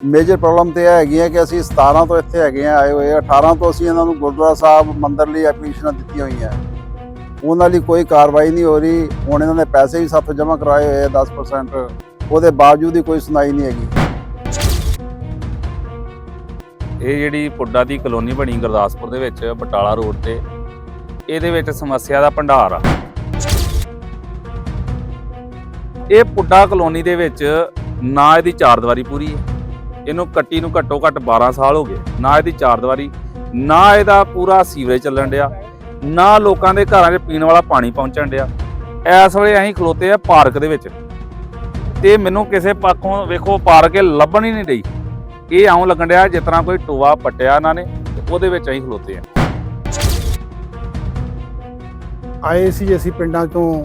Major problem ਤੇ ਇਹ ਹੈਗੀ ਹੈ ਕਿ ਅਸੀਂ 17 ਤੋਂ ਇੱਥੇ ਹੈਗੇ ਆ ਆਏ ਹੋਏ ਆ 18 ਤੋਂ ਅਸੀਂ ਇਹਨਾਂ ਨੂੰ ਗੁਰਦੁਆਰਾ ਸਾਹਿਬ ਮੰਦਰ ਲਈ ਐਪਲੀਕੇਸ਼ਨਾਂ ਦਿੱਤੀਆਂ ਹੋਈਆਂ। ਉਹਨਾਂ ਲਈ ਕੋਈ ਕਾਰਵਾਈ ਨਹੀਂ ਹੋ ਰਹੀ। ਹੁਣ ਇਹਨਾਂ ਨੇ ਪੈਸੇ ਵੀ ਸਾਥੋਂ ਜਮ੍ਹਾਂ ਕਰਾਏ ਹੋਏ ਆ 10% ਉਹਦੇ ਬਾਵਜੂਦ ਹੀ ਕੋਈ ਸੁਣਾਈ ਨਹੀਂ ਹੈਗੀ। ਇਹ ਜਿਹੜੀ ਪੁੱਡਾ ਦੀ ਕਲੋਨੀ ਬਣੀ ਗੁਰਦਾਸਪੁਰ ਦੇ ਵਿੱਚ, ਬਟਾਲਾ ਰੋਡ ਤੇ, ਇਹਦੇ ਵਿੱਚ ਸਮੱਸਿਆ ਦਾ ਭੰਡਾਰ ਆ। ਇਹ ਪੁੱਡਾ ਕਲੋਨੀ ਦੇ ਵਿੱਚ ਨਾ ਇਹਦੀ ਚਾਰ ਦੀਵਾਰੀ ਪੂਰੀ ਹੈ। ਇਹਨੂੰ ਕੱਟੀ ਨੂੰ ਘੱਟੋ ਘੱਟ 12 ਸਾਲ ਹੋ ਗਏ। ਨਾ ਇਹਦੀ ਚਾਰ ਦੀਵਾਰੀ ਨਾ ਇਹਦਾ ਪੂਰਾ ਸੀਵਰੇਜ ਚੱਲਣ ਡਿਆ, ਨਾ ਲੋਕਾਂ ਦੇ ਘਰਾਂ 'ਚ ਪੀਣ ਵਾਲਾ ਪਾਣੀ ਪਹੁੰਚਣ ਡਿਆ। ਇਸ ਵੇਲੇ ਅਸੀਂ ਖਲੋਤੇ ਆ ਪਾਰਕ ਦੇ ਵਿੱਚ। ਤੇ ਮੈਨੂੰ ਕਿਸੇ ਪੱਖੋਂ ਵੇਖੋ, ਪਾਰਕ ਇਹ ਲੱਭਣ ਹੀ ਨਹੀਂ ਰਹੀ ਇਹ ਆਉਂ ਲੱਗਣ ਡਿਆ ਜਿਸ ਤਰ੍ਹਾਂ ਕੋਈ ਟੋਆ ਪੱਟਿਆ ਇਹਨਾਂ ਨੇ ਉਹਦੇ ਵਿੱਚ ਅਸੀਂ ਖਲੋਤੇ ਆ। ਆਏ ਸੀ ਅਸੀਂ ਪਿੰਡਾਂ ਤੋਂ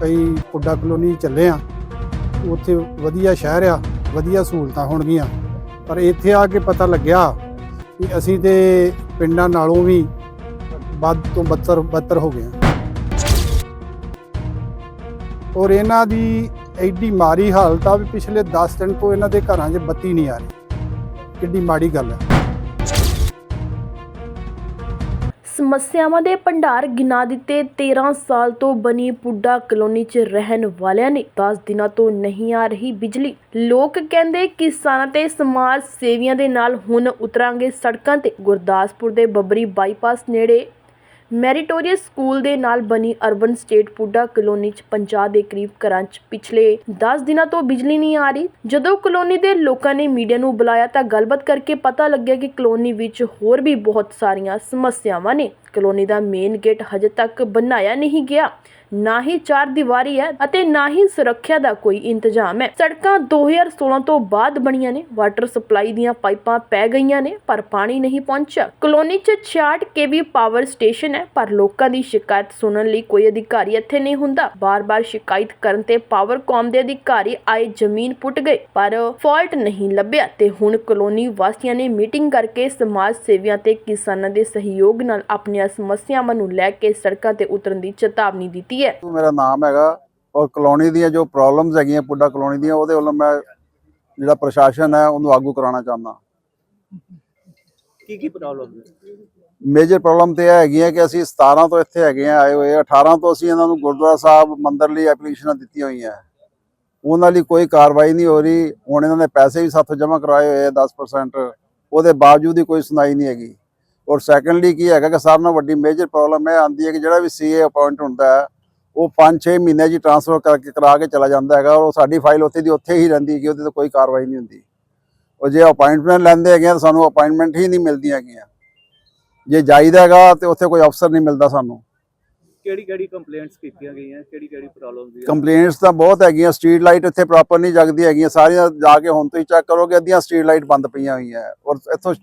ਕਈ ਪੁੱਡਾ ਕਲੋਨੀ ਚੱਲੇ ਆ। ਉੱਥੇ ਵਧੀਆ ਸ਼ਹਿਰ ਆ। ਵਧੀਆ ਸਹੂਲਤਾਂ ਹੋਣਗੀਆਂ। ਪਰ ਇੱਥੇ ਆ ਕੇ ਪਤਾ ਲੱਗਿਆ ਕਿ ਅਸੀਂ ਤੇ ਪਿੰਡਾਂ ਨਾਲੋਂ ਵੀ ਵੱਧ ਤੋਂ ਬੱਤਰ ਬੱਤਰ ਹੋ ਗਏ ਹਾਂ। ਔਰ ਇਹਨਾਂ ਦੀ ਐਡੀ ਮਾੜੀ ਹਾਲਤ ਆ ਵੀ ਪਿਛਲੇ 10 ਦਿਨ ਤੋਂ ਇਹਨਾਂ ਦੇ ਘਰਾਂ 'ਚ ਬੱਤੀ ਨਹੀਂ ਆ ਰਹੀ। ਕਿੱਡੀ ਮਾੜੀ ਗੱਲ ਹੈ। ਸਮੱਸਿਆਵਾਂ ਦੇ ਭੰਡਾਰ ਗਿਣਾ ਦਿੱਤੇ। 13 ਸਾਲ ਤੋਂ ਬਣੀ ਪੁੱਡਾ ਕਲੋਨੀ 'ਚ ਰਹਿਣ ਵਾਲਿਆਂ ਨੇ 10 ਦਿਨਾਂ ਤੋਂ ਨਹੀਂ ਆ ਰਹੀ ਬਿਜਲੀ। ਲੋਕ ਕਹਿੰਦੇ ਕਿਸਾਨਾਂ ਤੇ ਸਮਾਜ ਸੇਵੀਆਂ ਦੇ ਨਾਲ ਹੁਣ ਉਤਰਾਂਗੇ ਸੜਕਾਂ ਤੇ। ਗੁਰਦਾਸਪੁਰ ਦੇ ਬੱਬਰੀ ਬਾਈਪਾਸ ਨੇੜੇ ਮੈਰੀਟੋਰੀਅਸ ਸਕੂਲ ਦੇ ਨਾਲ ਬਣੀ ਅਰਬਨ ਸਟੇਟ ਪੁੱਡਾ ਕਲੋਨੀ 'ਚ 50 ਦੇ ਕਰੀਬ ਘਰਾਂ 'ਚ ਪਿਛਲੇ 10 ਦਿਨਾਂ ਤੋਂ ਬਿਜਲੀ ਨਹੀਂ ਆ ਰਹੀ। ਜਦੋਂ ਕਲੋਨੀ ਦੇ ਲੋਕਾਂ ਨੇ ਮੀਡੀਆ ਨੂੰ ਬੁਲਾਇਆ ਤਾਂ ਗੱਲਬਾਤ ਕਰਕੇ ਪਤਾ ਲੱਗਿਆ ਕਿ ਕਲੋਨੀ ਵਿੱਚ ਹੋਰ ਵੀ ਬਹੁਤ ਸਾਰੀਆਂ ਸਮੱਸਿਆਵਾਂ ਨੇ। ਕਲੋਨੀ ਦਾ ਮੇਨ ਗੇਟ ਹਜੇ ਤੱਕ ਬਣਾਇਆ ਨਹੀਂ ਗਿਆ। ਨਾ ਹੀ ਚਾਰ ਦੀਵਾਰੀ ਹੈ ਅਤੇ ਨਾ ਹੀ ਸੁਰੱਖਿਆ ਦਾ ਕੋਈ ਇੰਤਜ਼ਾਮ ਹੈ। ਸੜਕਾਂ 2016 ਤੋਂ ਬਾਅਦ ਬਣੀਆਂ ਨੇ। ਵਾਟਰ ਸਪਲਾਈ ਦੀਆਂ ਪਾਈਪਾਂ ਪੈ ਗਈਆਂ ਨੇ, ਪਰ ਪਾਣੀ ਨਹੀਂ ਪਹੁੰਚਿਆ। ਕਲੋਨੀ 'ਚ 66 ਕੇਵੀ ਪਾਵਰ ਸਟੇਸ਼ਨ ਹੈ, ਪਰ ਲੋਕਾਂ ਦੀ ਸ਼ਿਕਾਇਤ ਸੁਣਨ ਲਈ ਕੋਈ ਅਧਿਕਾਰੀ ਇੱਥੇ ਨਹੀਂ ਹੁੰਦਾ। ਬਾਰ-ਬਾਰ ਸ਼ਿਕਾਇਤ ਕਰਨ ਤੇ ਪਾਵਰਕਾਮ ਦੇ ਅਧਿਕਾਰੀ ਆਏ, ਜ਼ਮੀਨ ਪੁੱਟ ਗਏ, ਪਰ ਫਾਲਟ ਨਹੀਂ ਲੱਭਿਆ। ਤੇ ਹੁਣ ਕਲੋਨੀ ਵਾਸੀਆਂ ਨੇ ਮੀਟਿੰਗ ਕਰਕੇ ਸਮਾਜ ਸੇਵੀਆਂ ਤੇ ਕਿਸਾਨਾਂ ਦੇ ਸਹਿਯੋਗ ਨਾਲ ਆਪਣੀਆਂ ਸਮੱਸਿਆਵਾਂ ਨੂੰ ਲੈ ਕੇ ਸੜਕਾਂ ਤੇ ਉਤਰਨ ਦੀ ਚੇਤਾਵਨੀ ਦਿੱਤੀ ਹੈ। ਮੇਰਾ ਨਾਮ ਹੈਗਾ ਔਰ ਕਲੋਨੀ ਦੀਆਂ ਜੋ ਪ੍ਰੋਬਲਮਸ ਹੈਗੀਆਂ ਪੁੱਡਾ ਕਲੋਨੀ ਦੀਆਂ ਉਹਦੇ ਵੱਲੋਂ ਮੈਂ ਜਿਹੜਾ ਪ੍ਰਸ਼ਾਸਨ ਹੈ ਉਹਨੂੰ ਆਗੂ ਕਰਾਉਣਾ ਚਾਹੁੰਦਾ। ਕੀ ਕੀ ਪ੍ਰੋਬਲਮ ਹੈ ਮੇਜਰ ਪ੍ਰੋਬਲਮ ਤੇ ਇਹ ਹੈਗੀ ਹੈ ਕਿ ਅਸੀਂ 17 ਤੋਂ ਇੱਥੇ ਹੈਗੇ ਆ ਆਏ ਹੋਏ ਆ 18 ਤੋਂ ਅਸੀਂ ਇਹਨਾਂ ਨੂੰ ਗੁਰਦੁਆਰਾ ਸਾਹਿਬ ਮੰਦਿਰ ਲਈ ਐਪਲੀਕੇਸ਼ਨਾਂ ਦਿੱਤੀਆਂ ਹੋਈਆਂ। ਉਹਨਾਂ ਲਈ ਕੋਈ ਕਾਰਵਾਈ ਨਹੀਂ ਹੋ ਰਹੀ। ਹੁਣ ਇਹਨਾਂ ਨੇ ਪੈਸੇ ਵੀ ਸਾਥੋਂ ਜਮ੍ਹਾਂ ਕਰਾਏ ਹੋਏ ਆ 10% ਉਹਦੇ ਬਾਵਜੂਦ ਹੀ ਕੋਈ ਸੁਣਾਈ ਨਹੀਂ ਹੈਗੀ। ਔਰ ਸੈਕੰਡਲੀ ਕੀ ਹੈਗਾ ਕਿ ਸਾਰਿਆਂ ਨਾਲੋਂ ਵੱਡੀ ਮੇਜਰ ਪ੍ਰੋਬਲਮ ਇਹ ਆਂਦੀ ਹੈ ਕਿ ਜਿਹੜਾ ਵੀ ਸੀਏ ਅਪਾਇੰਟ ਹੁੰਦਾ ਹੈ ਉਹ 5-6 ਮਹੀਨੇ 'ਚ ਟ੍ਰਾਂਸਫਰ ਕਰਕੇ ਕਰਾ ਕੇ ਚਲਾ ਜਾਂਦਾ ਹੈਗਾ ਔਰ ਉਹ ਸਾਡੀ ਫਾਈਲ ਉੱਥੇ ਦੀ ਉੱਥੇ ਹੀ ਰਹਿੰਦੀ ਹੈ ਕਿ ਉਹਦੇ ਤੇ ਕੋਈ ਕਾਰਵਾਈ ਨਹੀਂ ਹੁੰਦੀ। ਉਹ ਜੇ ਅਪਾਇੰਟਮੈਂਟ ਲੈਂਦੇ ਹੈਗੇ ਤਾਂ ਸਾਨੂੰ ਅਪਾਇੰਟਮੈਂਟ ਹੀ ਨਹੀਂ ਮਿਲਦੀਆਂ ਹੈਗੀਆਂ। ਜੇ ਜਾਈਦਾ ਹੈਗਾ ਤੇ ਉੱਥੇ ਕੋਈ ਅਫਸਰ ਨਹੀਂ ਮਿਲਦਾ ਸਾਨੂੰ। ਕਿਹੜੀ ਕਿਹੜੀ ਕੰਪਲੇਂਟਸ ਕੀਤੀਆਂ ਗਈਆਂ ਕਿਹੜੀ ਕਿਹੜੀ ਪ੍ਰੋਬਲਮ ਦੀ ਕੰਪਲੇਂਟਸ ਤਾਂ ਬਹੁਤ ਹੈਗੀਆਂ ਸਟਰੀਟ ਲਾਈਟ ਇੱਥੇ ਪ੍ਰੋਪਰ ਨਹੀਂ ਜਗਦੀ ਹੈਗੀਆਂ ਸਾਰੀਆਂ ਜਾ ਕੇ ਹੁਣ ਤੋਂ ਹੀ ਚੈੱਕ ਕਰੋਗੇ ਅੱਧੀਆਂ ਸਟਰੀਟ ਲਾਈਟ ਬੰਦ ਪਈਆਂ ਹੋਈਆਂ। ਔਰ ਇੱਥੋਂ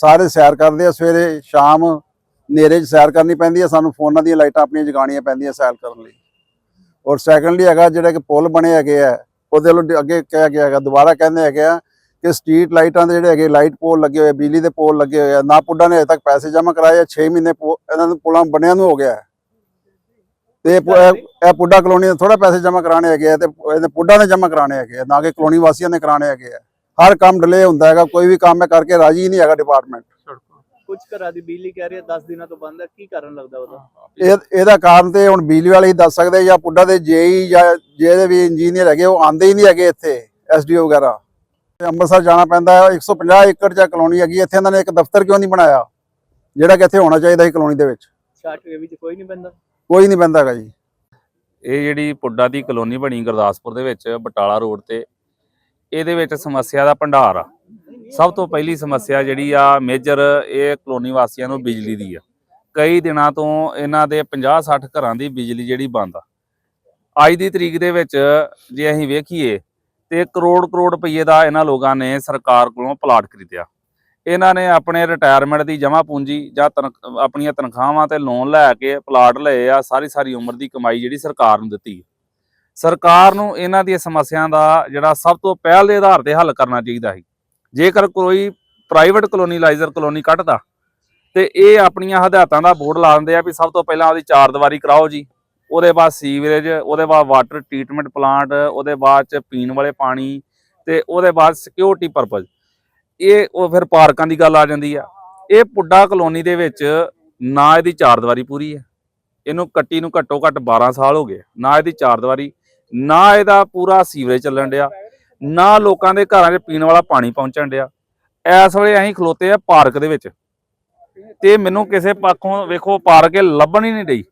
ਸਾਰੇ ਸੈਰ ਕਰਦੇ ਆ ਸਵੇਰੇ ਸ਼ਾਮ ਹਨੇਰੇ 'ਚ ਸੈਰ ਕਰਨੀ ਪੈਂਦੀ ਹੈ ਸਾਨੂੰ ਫੋਨਾਂ ਦੀਆਂ ਲਾਈਟਾਂ ਆਪਣੀਆਂ ਜਗਾਉਣੀਆਂ ਪੈਂਦੀਆਂ ਸੈਰ ਕਰਨ ਲਈ। ਔਰ ਸੈਕੰਡਲੀ ਹੈਗਾ ਜਿਹੜਾ ਕਿ ਪੁਲ ਬਣੇ ਹੈਗੇ ਆ ਉਹਦੇ ਵੱਲੋਂ ਅੱਗੇ ਕਿਹਾ ਗਿਆ ਹੈਗਾ ਦੁਬਾਰਾ ਕਹਿੰਦੇ ਹੈਗੇ ਆ ਕਿ ਸਟਰੀਟ ਲਾਈਟਾਂ ਦੇ ਜਿਹੜੇ ਹੈਗੇ ਲਾਈਟ ਪੋਲ ਲੱਗੇ ਹੋਏ ਬਿਜਲੀ ਦੇ ਪੋਲ ਲੱਗੇ ਹੋਏ ਆ ਨਾ ਪੁੱਡਾ ਨੇ ਅਜੇ ਤੱਕ ਪੈਸੇ ਜਮ੍ਹਾਂ ਕਰਾਏ ਆ 6 ਮਹੀਨੇ ਇਹਨਾਂ ਨੂੰ ਪੁਲਾਂ ਬਣਿਆਂ ਨੂੰ ਹੋ ਗਿਆ। ਤੇ ਇਹ ਪੁੱਡਾ ਕਲੋਨੀ ਦੇ ਥੋੜਾ ਪੈਸੇ ਜਮ੍ਹਾਂ ਕਰਾਣੇ ਹੈਗੇ ਆ ਤੇ ਪੁੱਡਾ ਨੇ ਜਮ੍ਹਾਂ ਕਰਾਣੇ ਹੈਗੇ ਆ ਨਾ ਕਿ ਕਲੋਨੀ ਵਾਸੀਆਂ ਨੇ ਕਰਾਣੇ ਹੈਗੇ ਆ। ਹਰ ਕੰਮ ਡਿਲੇ ਹੁੰਦਾ ਹੈਗਾ ਕੋਈ ਵੀ ਕੰਮ ਹੈ ਕਰਕੇ ਰਾਜੀ ਨਹੀਂ ਹੈਗਾ ਡਿਪਾਰਟਮੈਂਟ ਕੁਝ ਘਰਾਂ ਦੀ ਬਿਜਲੀ ਕਹਿ ਰਹੀ ਹੈ 10 ਦਿਨਾਂ ਤੋਂ ਬੰਦ ਹੈ ਕੀ ਕਾਰਨ ਲੱਗਦਾ ਉਹਦਾ? ਇਹ ਇਹਦਾ ਕਾਰਨ ਤੇ ਹੁਣ ਬਿਜਲੀ ਵਾਲੇ ਹੀ ਦੱਸ ਸਕਦੇ ਜਾਂ ਪੁੱਡਾ ਦੇ ਜੇਈ ਜਾਂ ਜਿਹੜੇ ਵੀ ਇੰਜੀਨੀਅਰ ਹੈਗੇ ਉਹ ਆਂਦੇ ਹੀ ਨਹੀਂ ਹੈਗੇ ਇੱਥੇ ਐਸਡੀਓ ਵਗੈਰਾ। ਤੇ ਅੰਮ੍ਰਿਤਸਰ ਜਾਣਾ ਪੈਂਦਾ ਹੈ 150 ਏਕੜ ਚ ਕਲੋਨੀ ਹੈਗੀ ਹੈ, ਇੱਥੇ ਇਹਨਾਂ ਨੇ ਇੱਕ ਦਫ਼ਤਰ ਕਿਉਂ ਨਹੀਂ ਬਣਾਇਆ? ਜਿਹੜਾ ਕਿ ਇੱਥੇ ਹੋਣਾ ਚਾਹੀਦਾ ਸੀ ਕਲੋਨੀ ਦੇ ਵਿੱਚ। 60 ਵਿੱਚ ਕੋਈ ਨਹੀਂ ਬੰਦਾ ਕੋਈ ਨਹੀਂ ਬੰਦਾ ਹੈਗਾ ਜੀ। ਇਹ ਜਿਹੜੀ ਪੁੱਡਾ ਦੀ ਕਲੋਨੀ ਬਣੀ ਗੁਰਦਾਸਪੁਰ ਦੇ ਵਿੱਚ ਬਟਾਲਾ ਰੋਡ ਤੇ ਇਹਦੇ ਵਿੱਚ ਸਮੱਸਿਆ ਦਾ ਭੰਡਾਰ ਆ। ਸਭ ਤੋਂ ਪਹਿਲੀ ਸਮੱਸਿਆ ਜਿਹੜੀ ਆ, ਮੇਜਰ ਇਹ ਕਲੋਨੀ ਵਾਸੀਆਂ ਨੂੰ ਬਿਜਲੀ ਦੀ ਆ। ਕਈ ਦਿਨਾਂ ਤੋਂ ਇਹਨਾਂ ਦੇ 50 60 ਘਰਾਂ ਦੀ ਬਿਜਲੀ ਜਿਹੜੀ ਬੰਦ ਆ। ਅੱਜ ਦੀ ਤਰੀਕ ਦੇ ਵਿੱਚ ਜੇ ਅਸੀਂ ਵੇਖੀਏ, ਤੇ ਕਰੋੜ ਕਰੋੜ ਰੁਪਏ ਦਾ ਇਹਨਾਂ ਲੋਕਾਂ ਨੇ ਸਰਕਾਰ ਕੋਲੋਂ ਪਲਾਟ ਖਰੀਦਿਆ। ਇਹਨਾਂ ਨੇ ਆਪਣੇ ਰਿਟਾਇਰਮੈਂਟ ਦੀ ਜਮ੍ਹਾਂ ਪੂੰਜੀ ਜਾਂ ਤਨਖ- ਆਪਣੀਆਂ ਤਨਖਾਹਾਂ ਤੇ ਲੋਨ ਲੈ ਕੇ ਪਲਾਟ ਲਏ ਆ ਸਾਰੀ ਸਾਰੀ ਉਮਰ ਦੀ ਕਮਾਈ ਜਿਹੜੀ ਸਰਕਾਰ ਨੂੰ ਦਿੱਤੀ ਸਰਕਾਰ ਨੂੰ ਇਹਨਾਂ ਦੀਆਂ ਸਮੱਸਿਆ ਦਾ ਜਿਹੜਾ ਸਭ ਤੋਂ ਪਹਿਲ ਦੇ ਆਧਾਰ ਤੇ ਹੱਲ ਕਰਨਾ ਚਾਹੀਦਾ ਸੀ। ਜੇਕਰ ਕੋਈ ਪ੍ਰਾਈਵੇਟ ਕਲੋਨੀਲਾਈਜ਼ਰ ਕਲੋਨੀ ਕੱਢਦਾ ਤੇ ਇਹ ਆਪਣੀਆਂ ਹਦਾਇਤਾਂ ਦਾ ਬੋਰਡ ਲਾ ਦਿੰਦੇ ਆ ਵੀ ਸਭ ਤੋਂ ਪਹਿਲਾਂ ਉਹਦੀ ਚਾਰ ਦੀਵਾਰੀ ਕਰਾਓ ਜੀ। ਉਹਦੇ ਬਾਅਦ ਸੀਵਰੇਜ ਉਹਦੇ ਬਾਅਦ ਵਾਟਰ ਟ੍ਰੀਟਮੈਂਟ ਪਲਾਂਟ ਉਹਦੇ ਬਾਅਦ ਚ ਪੀਣ ਵਾਲੇ ਪਾਣੀ ਤੇ ਉਹਦੇ ਬਾਅਦ ਸਿਕਿਉਰਿਟੀ ਪਰਪਸ ਇਹ ਉਹ ਫਿਰ ਪਾਰਕਾਂ ਦੀ ਗੱਲ ਆ ਜਾਂਦੀ ਆ। ਇਹ ਪੁੱਡਾ ਕਲੋਨੀ ਦੇ ਵਿੱਚ ਨਾ ਇਹਦੀ ਚਾਰ ਦੀਵਾਰੀ ਪੂਰੀ ਹੈ। ਇਹਨੂੰ ਕੱਟੀ ਨੂੰ ਘੱਟੋ ਘੱਟ 12 ਸਾਲ ਹੋ ਗਏ। ਨਾ ਇਹਦੀ ਚਾਰ ਦੀਵਾਰੀ ਨਾ ਇਹਦਾ ਪੂਰਾ ਸੀਵਰੇਜ ਚੱਲਣ ਡਿਆ, ਨਾ ਲੋਕਾਂ ਦੇ ਘਰਾਂ 'ਚ ਪੀਣ ਵਾਲਾ ਪਾਣੀ ਪਹੁੰਚਣ ਡਿਆ। ਇਸ ਵੇਲੇ ਅਸੀਂ ਖਲੋਤੇ ਆ ਪਾਰਕ ਦੇ ਵਿੱਚ ਤੇ ਮੈਨੂੰ ਕਿਸੇ ਪੱਖੋਂ ਵੇਖੋ ਪਾਰਕ ਇਹ ਲੱਭਣ ਹੀ ਨਹੀਂ ਡਈ।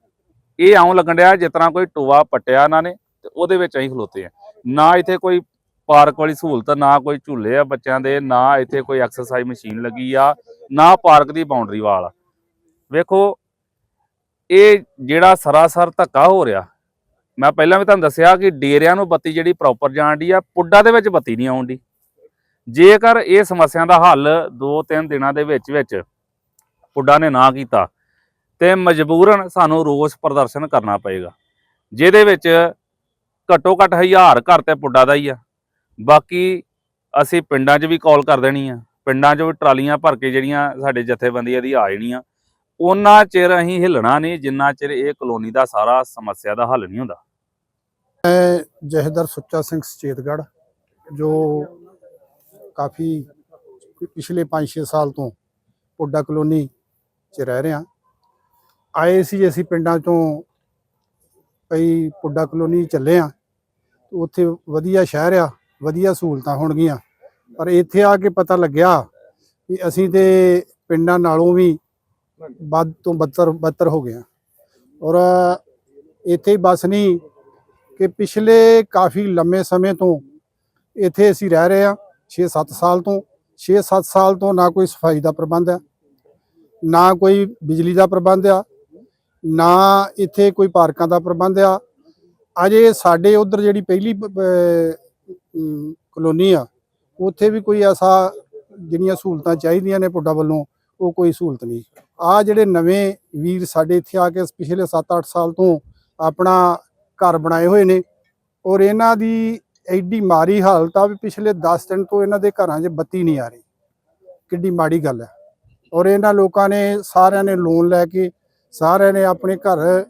ਇਹ ਆਉਂ ਲੱਗਣ ਡਿਆ ਜਿਸ ਤਰ੍ਹਾਂ ਕੋਈ ਟੋਆ ਪੱਟਿਆ ਇਹਨਾਂ ਨੇ ਤੇ ਉਹਦੇ ਵਿੱਚ ਅਸੀਂ ਖਲੋਤੇ ਆ। ਨਾ ਇੱਥੇ ਕੋਈ ਪਾਰਕ ਵਾਲੀ ਸਹੂਲਤ, ਨਾ ਕੋਈ ਝੂਲੇ ਆ ਬੱਚਿਆਂ ਦੇ, ਨਾ ਇੱਥੇ ਕੋਈ ਐਕਸਰਸਾਈਜ਼ ਮਸ਼ੀਨ ਲੱਗੀ ਆ, ਨਾ ਪਾਰਕ ਦੀ ਬਾਉਂਡਰੀ ਵਾਲ ਵੇਖੋ, ਇਹ ਜਿਹੜਾ ਸਰਾਸਰ ਧੱਕਾ ਹੋ ਰਿਹਾ ਮੈਂ ਪਹਿਲਾਂ ਵੀ ਤੁਹਾਨੂੰ ਦੱਸਿਆ ਕਿ ਡੇਰਿਆਂ ਨੂੰ ਬੱਤੀ ਜਿਹੜੀ ਪ੍ਰੋਪਰ ਜਾਣ ਦੀ ਆ, ਪੁੱਡਾ ਦੇ ਵਿੱਚ ਬੱਤੀ ਨਹੀਂ ਆਉਣ ਆਉਂਦੀ ਜੇਕਰ ਇਹ ਸਮੱਸਿਆ ਦਾ ਹੱਲ 2-3 ਦਿਨਾਂ ਦੇ ਵਿੱਚ ਵਿੱਚ ਪੁੱਡਾ ਨੇ ਨਾ ਕੀਤਾ, ਤੇ ਮਜਬੂਰਨ ਸਾਨੂੰ ਰੋਸ ਪ੍ਰਦਰਸ਼ਨ ਕਰਨਾ ਪਏਗਾ, ਜਿਹਦੇ ਵਿੱਚ ਘੱਟੋ ਘੱਟ ਹਜ਼ਾਰ ਘਰ ਤੇ ਪੁੱਡਾ ਦਾ ਹੀ ਆ। ਬਾਕੀ ਅਸੀਂ ਪਿੰਡਾਂ 'ਚ ਵੀ ਕਾਲ ਕਰ ਦੇਣੀ ਆ, ਪਿੰਡਾਂ 'ਚ ਵੀ ਟਰਾਲੀਆਂ ਭਰ ਕੇ ਜਿਹੜੀਆਂ ਸਾਡੇ ਜਥੇਬੰਦੀਆਂ ਦੀ ਆ ਜਾਣੀਆਂ ਉਹਨਾਂ ਚਿਰ ਅਸੀਂ ਹਿੱਲਣਾ ਨਹੀਂ, ਜਿੰਨਾ ਚਿਰ ਇਹ ਕਲੋਨੀ ਦਾ ਸਾਰਾ ਸਮੱਸਿਆ ਦਾ ਹੱਲ ਨਹੀਂ ਹੁੰਦਾ। ਮੈਂ ਜਹਦਰ ਸੁੱਚਾ ਸਿੰਘ ਸਚੇਤਗੜ੍ਹ, ਜੋ ਕਾਫੀ ਪਿਛਲੇ 5-6 ਸਾਲ ਤੋਂ ਪੁੱਡਾ ਕਲੋਨੀ 'ਚ ਰਹਿ ਰਿਹਾ। ਆਏ ਸੀ ਅਸੀਂ ਪਿੰਡਾਂ ਤੋਂ ਕਈ ਪੁੱਡਾ ਕਲੋਨੀ ਚੱਲੇ ਆ ਉੱਥੇ ਵਧੀਆ ਸ਼ਹਿਰ ਆ, ਵਧੀਆ ਸਹੂਲਤਾਂ ਹੋਣਗੀਆਂ। ਪਰ ਇੱਥੇ ਆ ਕੇ ਪਤਾ ਲੱਗਿਆ ਕਿ ਅਸੀਂ ਤੇ ਪਿੰਡਾਂ ਨਾਲੋਂ ਵੀ ਵੱਧ ਤੋਂ ਬੱਤਰ ਬੱਤਰ ਹੋ ਗਏ ਆ। ਔਰ ਇੱਥੇ ਹੀ ਬਸ ਨਹੀਂ ਕਿ ਪਿਛਲੇ ਕਾਫੀ ਲੰਮੇ ਸਮੇਂ ਤੋਂ ਇੱਥੇ ਅਸੀਂ ਰਹਿ ਰਹੇ ਹਾਂ 6-7 ਸਾਲ ਤੋਂ। 6-7 ਸਾਲ ਤੋਂ ਨਾ ਕੋਈ ਸਫ਼ਾਈ ਦਾ ਪ੍ਰਬੰਧ ਹੈ, ਨਾ ਕੋਈ ਬਿਜਲੀ ਦਾ ਪ੍ਰਬੰਧ ਆ, ਨਾ ਇੱਥੇ ਕੋਈ ਪਾਰਕਾਂ ਦਾ ਪ੍ਰਬੰਧ ਆ। ਅਜੇ ਸਾਡੇ ਉਧਰ ਜਿਹੜੀ ਪਹਿਲੀ ਕਲੋਨੀ ਆ, ਉੱਥੇ ਵੀ ਕੋਈ ਐਸਾ ਜਿਹੜੀਆਂ ਸਹੂਲਤਾਂ ਚਾਹੀਦੀਆਂ ਨੇ ਪੁੱਡਾ ਵੱਲੋਂ, ਉਹ ਕੋਈ ਸਹੂਲਤ ਨਹੀਂ। ਆ ਜਿਹੜੇ ਨਵੇਂ ਵੀਰ ਸਾਡੇ ਇੱਥੇ ਆ ਕੇ ਪਿਛਲੇ 7-8 ਸਾਲ ਤੋਂ ਆਪਣਾ ਘਰ ਬਣਾਏ ਹੋਏ ਨੇ। ਔਰ ਇਹਨਾਂ ਦੀ ਐਡੀ ਮਾੜੀ ਹਾਲਤ ਆ ਵੀ ਪਿਛਲੇ 10 ਦਿਨ ਤੋਂ ਇਹਨਾਂ ਦੇ ਘਰਾਂ 'ਚ ਬੱਤੀ ਨਹੀਂ ਆ ਰਹੀ। ਕਿੱਡੀ ਮਾੜੀ ਗੱਲ ਹੈ ਔਰ ਇਹਨਾਂ ਲੋਕਾਂ ਨੇ ਸਾਰਿਆਂ ਨੇ ਲੋਨ ਲੈ ਕੇ, ਸਾਰਿਆਂ ਨੇ ਆਪਣੇ ਘਰ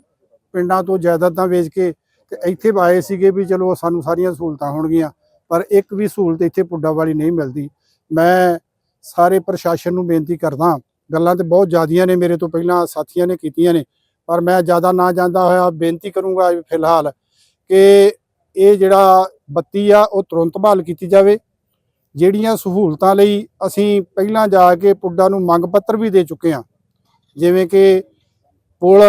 ਪਿੰਡਾਂ ਤੋਂ ਜਾਇਦਾਦਾਂ ਵੇਚ ਕੇ ਤੇ ਇੱਥੇ ਆਏ ਸੀਗੇ ਵੀ ਚਲੋ ਸਾਨੂੰ ਸਾਰੀਆਂ ਸਹੂਲਤਾਂ ਹੋਣਗੀਆਂ, ਪਰ ਇੱਕ ਵੀ ਸਹੂਲਤ ਇੱਥੇ ਪੁੱਡਾ ਵਾਲੀ ਨਹੀਂ ਮਿਲਦੀ। ਮੈਂ ਸਾਰੇ ਪ੍ਰਸ਼ਾਸਨ ਨੂੰ ਬੇਨਤੀ ਕਰਦਾ, ਗੱਲਾਂ ਤੇ ਬਹੁਤ ਜ਼ਿਆਦੀਆਂ ਨੇ ਮੇਰੇ ਤੋਂ ਪਹਿਲਾਂ, ਸਾਥੀਆਂ ਨੇ ਕੀਤੀਆਂ ਨੇ। ਪਰ ਮੈਂ ਜ਼ਿਆਦਾ ਨਾ ਜਾਂਦਾ ਹੋਇਆ, ਬੇਨਤੀ ਕਰੂੰਗਾ ਫਿਲਹਾਲ ਕਿ ਇਹ ਜਿਹੜਾ ਬੱਤੀ ਆ, ਉਹ ਤੁਰੰਤ ਬਹਾਲ ਕੀਤੀ ਜਾਵੇ। ਜਿਹੜੀਆਂ ਸਹੂਲਤਾਂ ਲਈ ਅਸੀਂ ਪਹਿਲਾਂ ਜਾ ਕੇ ਪੁੱਡਾ ਨੂੰ ਮੰਗ ਪੱਤਰ ਵੀ ਦੇ ਚੁੱਕੇ ਹਾਂ, ਜਿਵੇਂ ਕਿ ਪੁਲ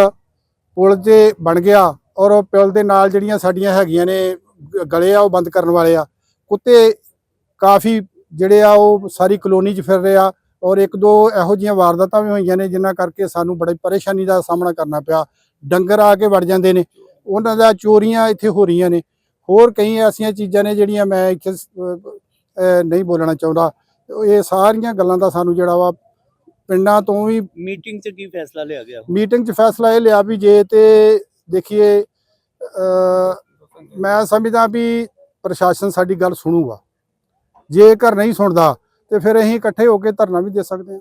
ਪੁਲ ਤੇ ਬਣ ਗਿਆ ਔਰ ਉਹ ਪੁਲ ਦੇ ਨਾਲ ਜਿਹੜੀਆਂ ਸਾਡੀਆਂ ਹੈਗੀਆਂ ਨੇ ਗਲੇ ਆ, ਉਹ ਬੰਦ ਕਰਨ ਵਾਲੇ ਆ। ਕੁੱਤੇ ਕਾਫੀ ਜਿਹੜੇ ਆ, ਉਹ ਸਾਰੀ ਕਲੋਨੀ 'ਚ ਫਿਰ ਰਹੇ ਆ। ਔਰ ਇੱਕ ਦੋ ਇਹੋ ਜਿਹੀਆਂ ਵਾਰਦਾਤਾਂ ਵੀ ਹੋਈਆਂ ਨੇ ਜਿਨ੍ਹਾਂ ਕਰਕੇ ਸਾਨੂੰ ਬੜੀ ਪਰੇਸ਼ਾਨੀ ਦਾ ਸਾਹਮਣਾ ਕਰਨਾ ਪਿਆ। ਡੰਗਰ ਆ ਕੇ ਵੜ ਜਾਂਦੇ ਨੇ। ਉਹਨਾਂ ਦਾ ਚੋਰੀਆਂ ਇੱਥੇ ਹੋ ਰਹੀਆਂ ਨੇ। ਹੋਰ ਕਈ ਐਸੀਆਂ ਚੀਜ਼ਾਂ ਨੇ ਜਿਹੜੀਆਂ ਮੈਂ ਇੱਥੇ ਨਹੀਂ ਬੋਲਣਾ ਚਾਹੁੰਦਾ। ਇਹ ਸਾਰੀਆਂ ਗੱਲਾਂ ਦਾ ਸਾਨੂੰ ਜਿਹੜਾ ਵਾ ਪਿੰਡਾਂ ਤੋਂ ਵੀ ਮੀਟਿੰਗ 'ਚ ਕੀ ਫੈਸਲਾ ਲਿਆ ਗਿਆ? ਮੀਟਿੰਗ 'ਚ ਫੈਸਲਾ ਇਹ ਲਿਆ ਵੀ ਜੇ ਤੇ ਦੇਖੀਏ ਮੈਂ ਸਮਝਦਾ ਵੀ ਪ੍ਰਸ਼ਾਸਨ ਸਾਡੀ ਗੱਲ ਸੁਣੂਗਾ। ਜੇਕਰ ਨਹੀਂ ਸੁਣਦਾ ਤੇ ਫਿਰ ਅਸੀਂ ਇਕੱਠੇ ਹੋ ਕੇ ਧਰਨਾ ਵੀ ਦੇ ਸਕਦੇ ਹਾਂ।